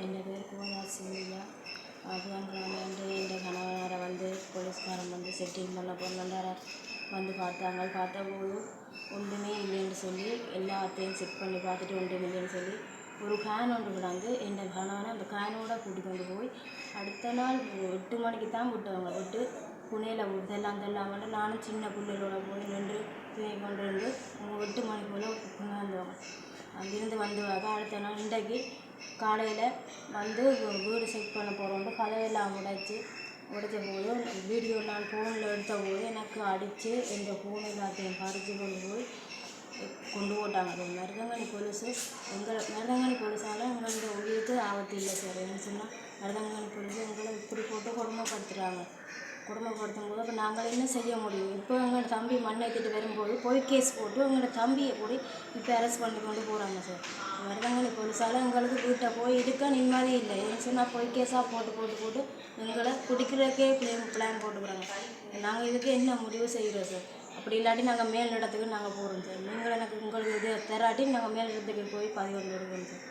എൻ്റെ പേര് പൂർണ്ണാസിമില്ല அதுவன்றாண்டு എൻ്റെ கணவனாரை வந்து போலீஸ்காரன் வந்து செட்டிங் பண்ண பொண்ணுண்டார வந்து பார்த்தாங்க பார்த்தபோது ஒன்றுமே இல்லைன்னு சொல்லி எல்லாத்தையும் செக் பண்ணி பார்த்துட்டு ஒன்றும் இல்லைன்னு சொல்லி ஒரு கேன் ஒன்று விடாந்து என் கணவனை அந்த கேனோட கூட்டி கொண்டு போய் அடுத்த நாள் எட்டு மணிக்கு தான் விட்டவங்க விட்டு புனேயில் விட்டு எல்லாம் தெல்லாமல் நானும் சின்ன பிள்ளைகளோட போய் நின்று தூங்கி கொண்டு இருந்து அங்கேருந்து வந்து வர அடுத்த நாள் இன்றைக்கு காலையில் வந்து வீடு செக் பண்ண போகிறோம் கதையெல்லாம் உடைச்சி உடைச்ச போது வீடியோ நான் ஃபோனில் எடுத்த போது எனக்கு அடித்து எந்த ஃபோன் எல்லாத்தையும் பறித்து கொண்டு போய் கொண்டு போட்டாங்க. அது மருதங்கனி போலீஸு எங்களை மருதங்கனி போலீஸால் எங்களோட உயிருக்கு ஆபத்து இல்லை சார். என்ன சொன்னால் மருதங்கனி போலீஸ் எங்களை இப்படி போட்டு கொடுமைப்படுத்துகிறாங்க கொடுமைப்படுத்தும் போது அப்போ நாங்கள் என்ன செய்ய முடியும்? இப்போ எங்களோட தம்பி மண்ணை ஏற்றிட்டு வரும்போது போய் கேஸ் போட்டு எங்களோட தம்பியை போய் இப்போ அரெஸ்ட் பண்ணி கொண்டு போகிறாங்க சார் மருதங்கனி போலீஸால் எங்களுக்கு வீட்டை போய் இருக்க நிம்மதி இல்லை. ஏன்னு சொன்னால் போய் கேஸாக போட்டு போட்டு போட்டு எங்களை குடிக்கிறதுக்கே பிளான் பிளான் போட்டுக்கிறாங்க. நாங்கள் இதுக்கு என்ன முடிவு செய்கிறோம் சார் அப்படி இல்லாட்டி நாங்கள் மேல் இடத்துக்கு நாங்கள் போகிறோம் சார் நீங்கள் எனக்கு உங்களுக்கு இது தராட்டி நாங்கள் மேல் இடத்துக்கு போய் பதிவு கொண்டு சார்